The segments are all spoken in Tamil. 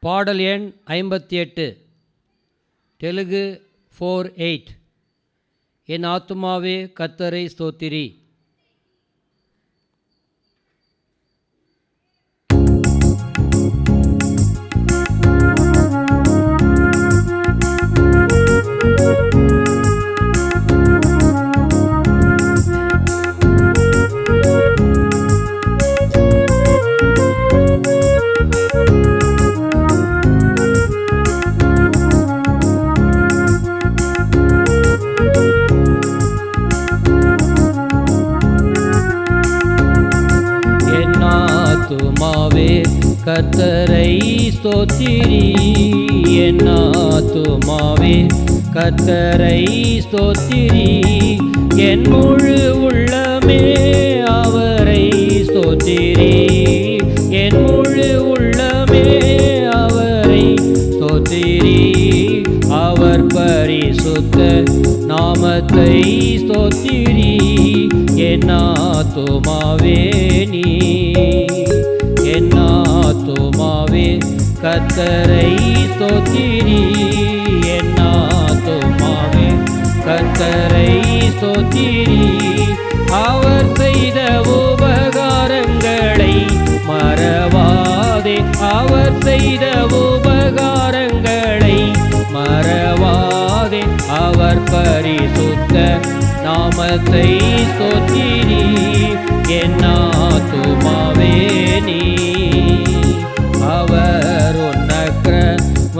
பாடல் எண் ஐம்பத்தி எட்டு. தெலுங்கு ஃபோர் எயிட் என் ஆத்துமாவே கத்தரை ஸ்தோத்திரி. ஆத்துமாவே கத்தரை ஸ்தோத்திரி. என் ஆத்துமாவே கத்தரை ஸ்தோத்திரி. என் முழு உள்ளமே அவரை ஸ்தோத்திரி. என் முழு உள்ளமே அவரை ஸ்தோத்திரி. அவர் பரிசுத்த நாமத்தை ஸ்தோத்திரி. என் ஆத்துமாவே நீ. ஆத்துமாவே கத்தரை ஸ்தோத்திரி. என் ஆத்துமாவே கத்தரை ஸ்தோத்திரி. அவர் செய்த உபகாரங்களை மறவாதே. அவர் செய்த உபகாரங்களை மறவாதே. அவர் பரிசுத்த நாமத்தை ஸ்தோத்திரி. என் ஆத்துமாவே நீ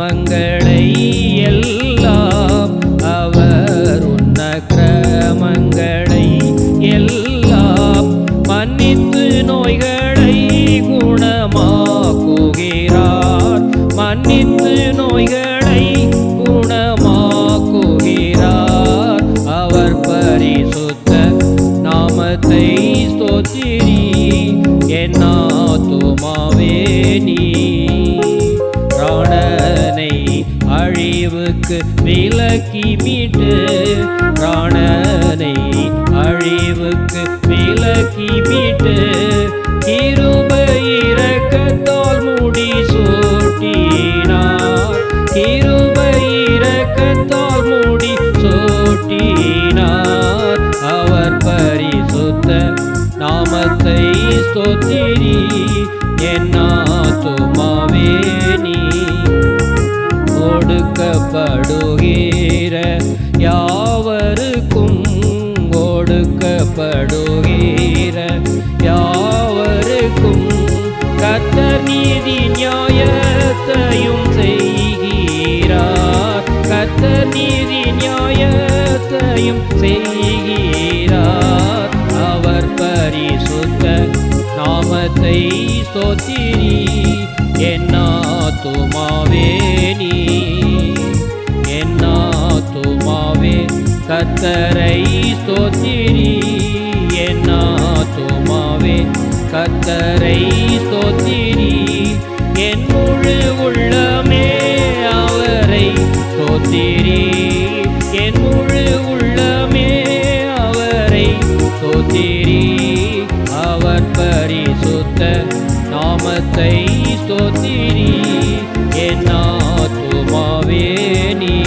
உன்னக்கிரமங்களை எல்லாம் அவர் உன்ன கிரமங்களை எல்லாம் மன்னித்து நோய்களை குணமாக்குகிறார். மன்னித்து நோய்களை குணமாக்குகிறார். அவர் பரிசுத்த நாமத்தை ஸ்தோத்திரி. என் ஆத்துமாவே நீ அழிவுக்கு விலக்கி மீட்டு பிராணனை அழிவுக்கு விலக்கி மீட்டு கிருப இறக்கத்தால் முடி சூட்டினார். கிருப இறக்கத்தால் முடி சூட்டினார். அவர் பரிசுத்த நாமத்தை சொத்திரி என்ன ஒடுக்கப்படுகிற யாவருக்கும் ஒடுக்கப்படுகிற யாவருக்கும் கத்தர் நீதி நியாயத்தையும் செய்கிறார். கத்தர் நீதி நியாயத்தையும் செய்கிறார். அவர் பரிசுத்த நாமத்தை சொத்திரி என் ஆத்துமாவே. கத்தரை ஸ்தோத்திரி என்னா தோமாவே கத்தரை ஸ்தோத்திரி என் முழு உள்ளமே அவரை ஸ்தோத்திரி. என் முழு உள்ளமே அவரை ஸ்தோத்திரி. அவர் பரிசுத்த நாமத்தை ஸ்தோத்திரி. என் ஆத்துமாவே நீ